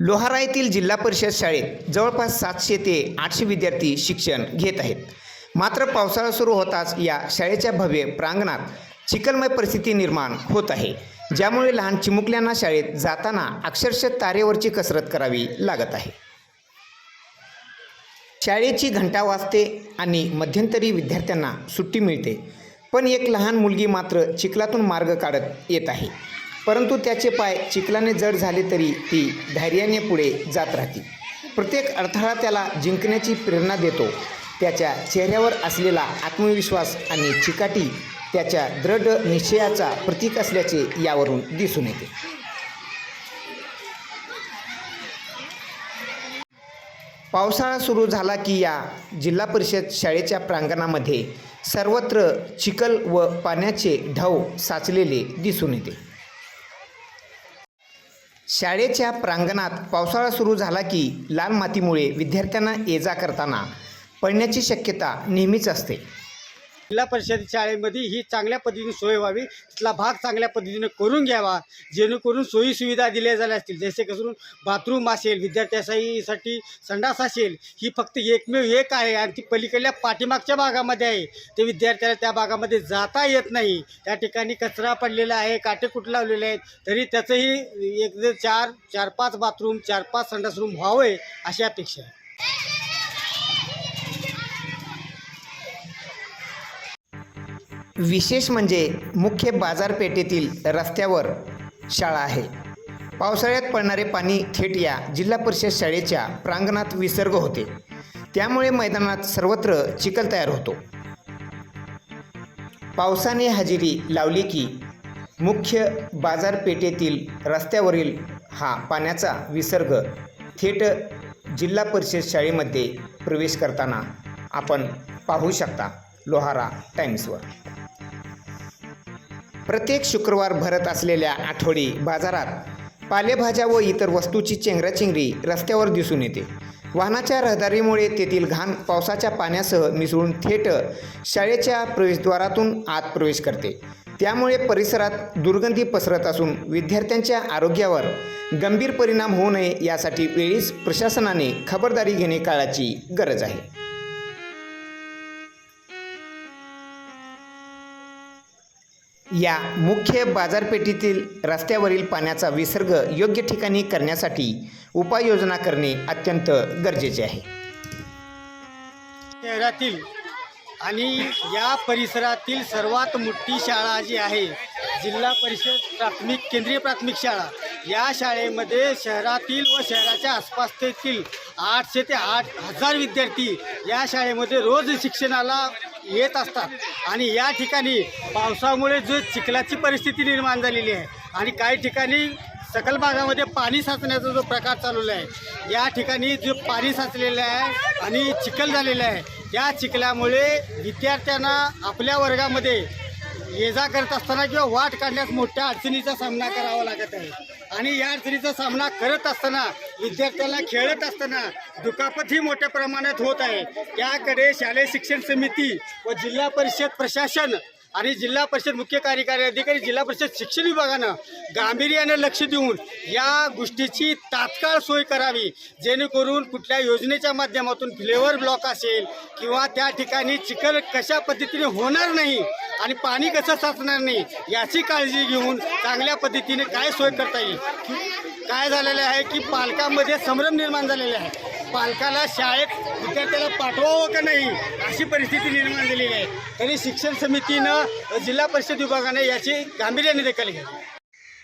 लोहारा येथील जिल्हा परिषद शाळेत जवळपास सातशे ते आठशे विद्यार्थी शिक्षण घेत आहेत. मात्र पावसाळा सुरू होताच या शाळेच्या भव्य प्रांगणात चिखलमय परिस्थिती निर्माण होत आहे. ज्यामुळे लहान चिमुकल्यांना शाळेत जाताना अक्षरशः तारेवरची कसरत करावी लागत आहे. शाळेची घंटा वाजते आणि मध्यंतरी विद्यार्थ्यांना सुट्टी मिळते. पण एक लहान मुलगी मात्र चिखलातून मार्ग काढत येत आहे. परंतु त्याचे पाय चिखलाने जड झाले तरी ती धैर्याने पुढे जात राहते. प्रत्येक अडथळा त्याला जिंकण्याची प्रेरणा देतो. त्याच्या चेहऱ्यावर असलेला आत्मविश्वास आणि चिकाटी त्याच्या दृढ निश्चयाचा प्रतीक असल्याचे यावरून दिसून येते. पावसाळा सुरू झाला की या जिल्हा परिषद शाळेच्या प्रांगणामध्ये सर्वत्र चिखल व पाण्याचे ढव साचलेले दिसून येते. शाळेच्या प्रांगणात पावसाळा सुरू झाला की लाल मातीमुळे विद्यार्थ्यांना ये जा करताना पडण्याची शक्यता नेहमीच असते. जिल्हा परिषद शाळेमध्ये ही चांगल्या पद्धतीने सोय व्हावी. तिथला भाग चांगल्या पद्धतीने करून घ्यावा. जेणेकरून सोयी सुविधा दिल्या झाल्या असतील. जसे करून बाथरूम असेल विद्यार्थ्यासाठी संडास असेल ही फक्त एकमेव एक आहे. आणि ती पलीकडल्या पाठीमागच्या भागामध्ये आहे. ते विद्यार्थ्याला त्या भागामध्ये जाता येत नाही. त्या ठिकाणी कचरा पडलेला आहे काटे कुठ लावलेले आहेत. तरी त्याचंही एक चार चार पाच बाथरूम चार पाच संडास रूम व्हावे अशी अपेक्षा आहे. विशेष म्हणजे मुख्य बाजारपेठेतील रस्त्यावर शाळा आहे. पावसाळ्यात पडणारे पाणी थेट या जिल्हा परिषद शाळेच्या प्रांगणात विसर्ग होते. त्यामुळे मैदानात सर्वत्र चिखल तयार होतो. पावसाने हजेरी लावली की मुख्य बाजारपेठेतील रस्त्यावरील हा पाण्याचा विसर्ग थेट जिल्हा परिषद शाळेमध्ये प्रवेश करताना आपण पाहू शकता. लोहारा टाईम्सवर प्रत्येक शुक्रवार भरत असलेल्या आठवडी बाजारात पालेभाज्या व इतर वस्तूची चेंगराचेंगरी रस्त्यावर दिसून येते. वाहनाच्या रहदारीमुळे तेथील घाण पावसाच्या पाण्यासह मिसळून थेट शाळेच्या प्रवेशद्वारातून आत प्रवेश करते. त्यामुळे परिसरात दुर्गंधी पसरत असून विद्यार्थ्यांच्या आरोग्यावर गंभीर परिणाम होऊ नये यासाठी वेळीच प्रशासनाने खबरदारी घेणे काळाची गरज आहे. या मुख्य बाजारपेठेतील रस्त्यावरील पाण्याचा विसर्ग योग्य ठिकाणी करण्यासाठी उपाययोजना करणे अत्यंत गरजेचे आहे. शहरातील आणि या परिसरातील सर्वात मोठी शाळा जी आहे जिल्हा परिषद प्राथमिक केंद्रीय प्राथमिक शाळा या शाळेमध्ये शहरातील व शहराच्या आसपासतील आठशे ते आठ हजार विद्यार्थी या शाळेमध्ये रोज शिक्षणाला येत असतात. आणि या ठिकाणी पावसामुळे जो चिखलाची परिस्थिती निर्माण झालेली आहे आणि काही ठिकाणी सकल भागामध्ये पाणी साचण्याचा जो प्रकार चालवला आहे या ठिकाणी जो पाणी साचलेलं आहे आणि चिखल झालेलं आहे या चिखल्यामुळे विद्यार्थ्यांना आपल्या वर्गामध्ये ये जा करत असताना किंवा वाट काढण्यास मोठ्या अडचणीचा सामना करावा लागत आहे. आणि या अडचणीचा सामना करत असताना विद्यार्थ्यांना खेळत असताना दुखापतही मोठ्या प्रमाणात होत आहे. त्याकडे शालेय शिक्षण समिती व जिल्हा परिषद प्रशासन आणि जिल्हा परिषद मुख्य कार्यकारी अधिकारी जिल्हा परिषद शिक्षण विभागानं गांभीर्यानं लक्ष देऊन या गोष्टीची तात्काळ सोय करावी जेणेकरून कुठल्या योजनेच्या माध्यमातून फ्लेवर ब्लॉक असेल किंवा त्या ठिकाणी चिखल कशा पद्धतीने होणार नाही आणि पाणी कसं साचणार नाही याची काळजी घेऊन चांगल्या पद्धतीने काय सोय करता येईल काय झालेलं आहे की पालकांमध्ये संभ्रम निर्माण झालेले आहे. पालकाला शाळेत विद्यार्थ्याला पाठवावं का नाही अशी परिस्थिती निर्माण झालेली आहे. तरी शिक्षण समितीनं जिल्हा परिषद विभागाने याची गांभीर्याने दखल घेतली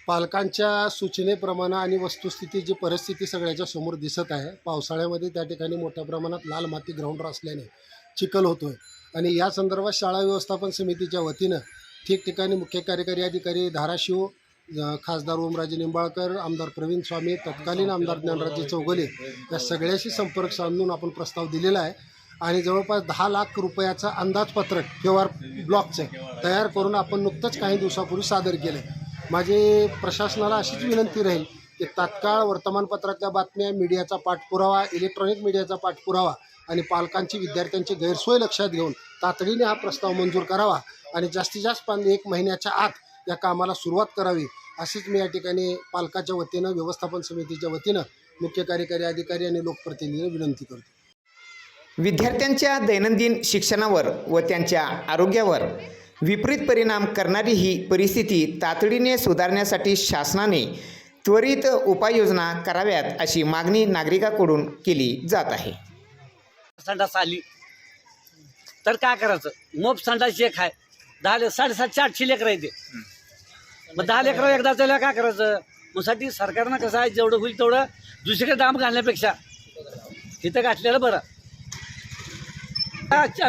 पालकांच्या सूचनेप्रमाणे आणि वस्तुस्थिती जी परिस्थिती सगळ्याच्या समोर दिसत आहे पावसाळ्यामध्ये त्या ठिकाणी मोठ्या प्रमाणात लाल माती ग्राउंडवर असल्याने चिखल होतो आहे आणि या संदर्भात शाळा व्यवस्थापन समितीच्या वतीनं ठिकठिकाणी मुख्य कार्यकारी अधिकारी धाराशिव खासदार ओमराजे निंबाळकर आमदार प्रवीण स्वामी तत्कालीन आमदार ज्ञानराजे चौगले या सगळ्याशी संपर्क साधून आपण प्रस्ताव दिलेला आहे. आणि जवळपास दहा लाख रुपयाचं अंदाजपत्रक व्यवहार ब्लॉकचं तयार करून आपण नुकतंच काही दिवसापूर्वी सादर केलं माझी प्रशासनाला अशीच विनंती राहील की तात्काळ वर्तमानपत्रातल्या बातम्या मीडियाचा पाठपुरावा इलेक्ट्रॉनिक मीडियाचा पाठपुरावा आणि पालकांची विद्यार्थ्यांची गैरसोय लक्षात घेऊन तातडीने हा प्रस्ताव मंजूर करावा. आणि जास्तीत जास्त पण एक महिन्याच्या आत या कामाला सुरुवात करावी अशीच मी या ठिकाणी पालकाच्या वतीनं व्यवस्थापन समितीच्या वतीनं मुख्य कार्यकारी अधिकारी आणि लोकप्रतिनिधींना विनंती करतो. विद्यार्थ्यांच्या दैनंदिन शिक्षणावर व त्यांच्या आरोग्यावर विपरीत परिणाम करणारी ही परिस्थिती तातडीने सुधारण्यासाठी शासनाने त्वरित उपाययोजना कराव्यात अशी मागणी नागरिकांकडून केली जात आहे. संडास आली. तर काय करायचं? मोप संडास एक आहे. दहा साडेसातशे आठशे लेकरं आहे ते. मग दहा लेकरं एकदा त्याला काय करायचं? मग साठी सरकारनं कसं आहे जेवढं होईल तेवढं दुसरीकडे दाम घालण्यापेक्षा तिथं घातलेलं बरं.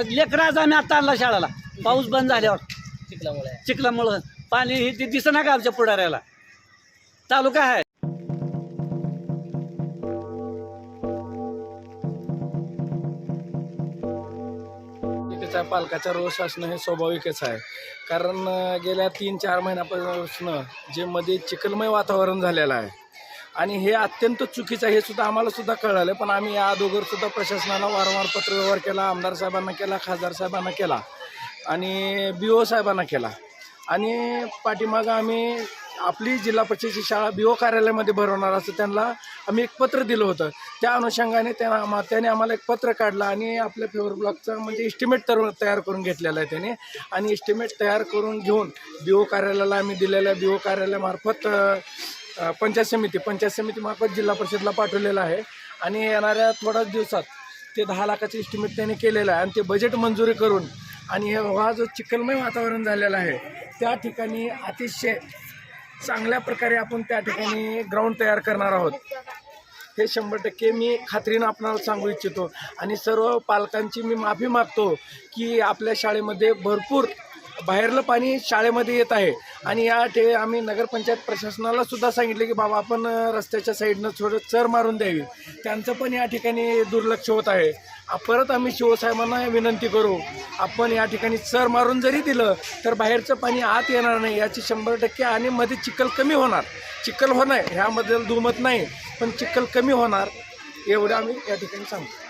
लेकरं आज आम्ही आता आणला शाळेला. पाऊस बंद झाल्यावर. चिखलामुळे. चिखलामुळं. पाणी हे ते दिसना का आमच्या पुढाऱ्याला? तालुका आहे. एकच पालकाचा रोष असणं हे स्वाभाविकच आहे. कारण गेल्या तीन चार महिन्यापासून जे मध्ये चिखलमय वातावरण झालेलं आहे. आणि हे अत्यंत चुकीचं आहे हे सुद्धा आम्हाला सुद्धा कळलं. पण आम्ही या अगोदर सुद्धा प्रशासनाला वारंवार पत्रव्यवहार केला आमदार साहेबांना केला खासदार साहेबांना केला आणि बी ओ साहेबांना केला. आणि पाठीमागं आम्ही आपली जिल्हा परिषदेची शाळा बी ओ कार्यालयामध्ये भरवणार असं त्यांना आम्ही एक पत्र दिलं होतं. त्या अनुषंगाने त्यांना आम्हा त्याने आम्हाला एक पत्र काढलं आणि आपल्या फेवर ब्लॉकचा म्हणजे इस्टिमेट तर तयार करून घेतलेला आहे त्याने. आणि इस्टिमेट तयार करून घेऊन बी ओ कार्यालयाला आम्ही दिलेल्या बी ओ कार्यालयामार्फत पंचायत समिती पंचायत समितीमार्फत जिल्हा परिषदला पाठवलेलं आहे. आणि येणाऱ्या थोड्याच दिवसात ते दहा लाखाचं इस्टिमेट त्याने केलेलं आहे. आणि ते बजेट मंजुरी करून आणि हा जो चिखलमय वातावरण झालेलं आहे त्या ठिकाणी अतिशय चांगल्या प्रकारे आपण त्या ठिकाणी ग्राउंड तयार करणार आहोत. हे शंभर टक्के मी खात्रीनं आपणाला सांगू इच्छितो. आणि सर्व पालकांची मी माफी मागतो की आपल्या शाळेमध्ये भरपूर बाहेरलं पाणी शाळेमध्ये येत आहे. आणि या ठे आम्ही नगरपंचायत प्रशासनाला सुद्धा सांगितले की बाबा आपण रस्त्याच्या साईडनं थोडं चर मारून द्यावी. त्यांचं पण या ठिकाणी दुर्लक्ष होत आहे. परत आम्ही शिवसाहेबांना विनंती करू आपण या ठिकाणी चर मारून जरी दिलं तर बाहेरचं पाणी आत येणार नाही याची शंभर टक्के आणि मध्ये चिखल कमी होणार. चिखल होणार ह्याबद्दल दुमत नाही पण चिखल कमी होणार एवढं आम्ही या ठिकाणी सांगतो.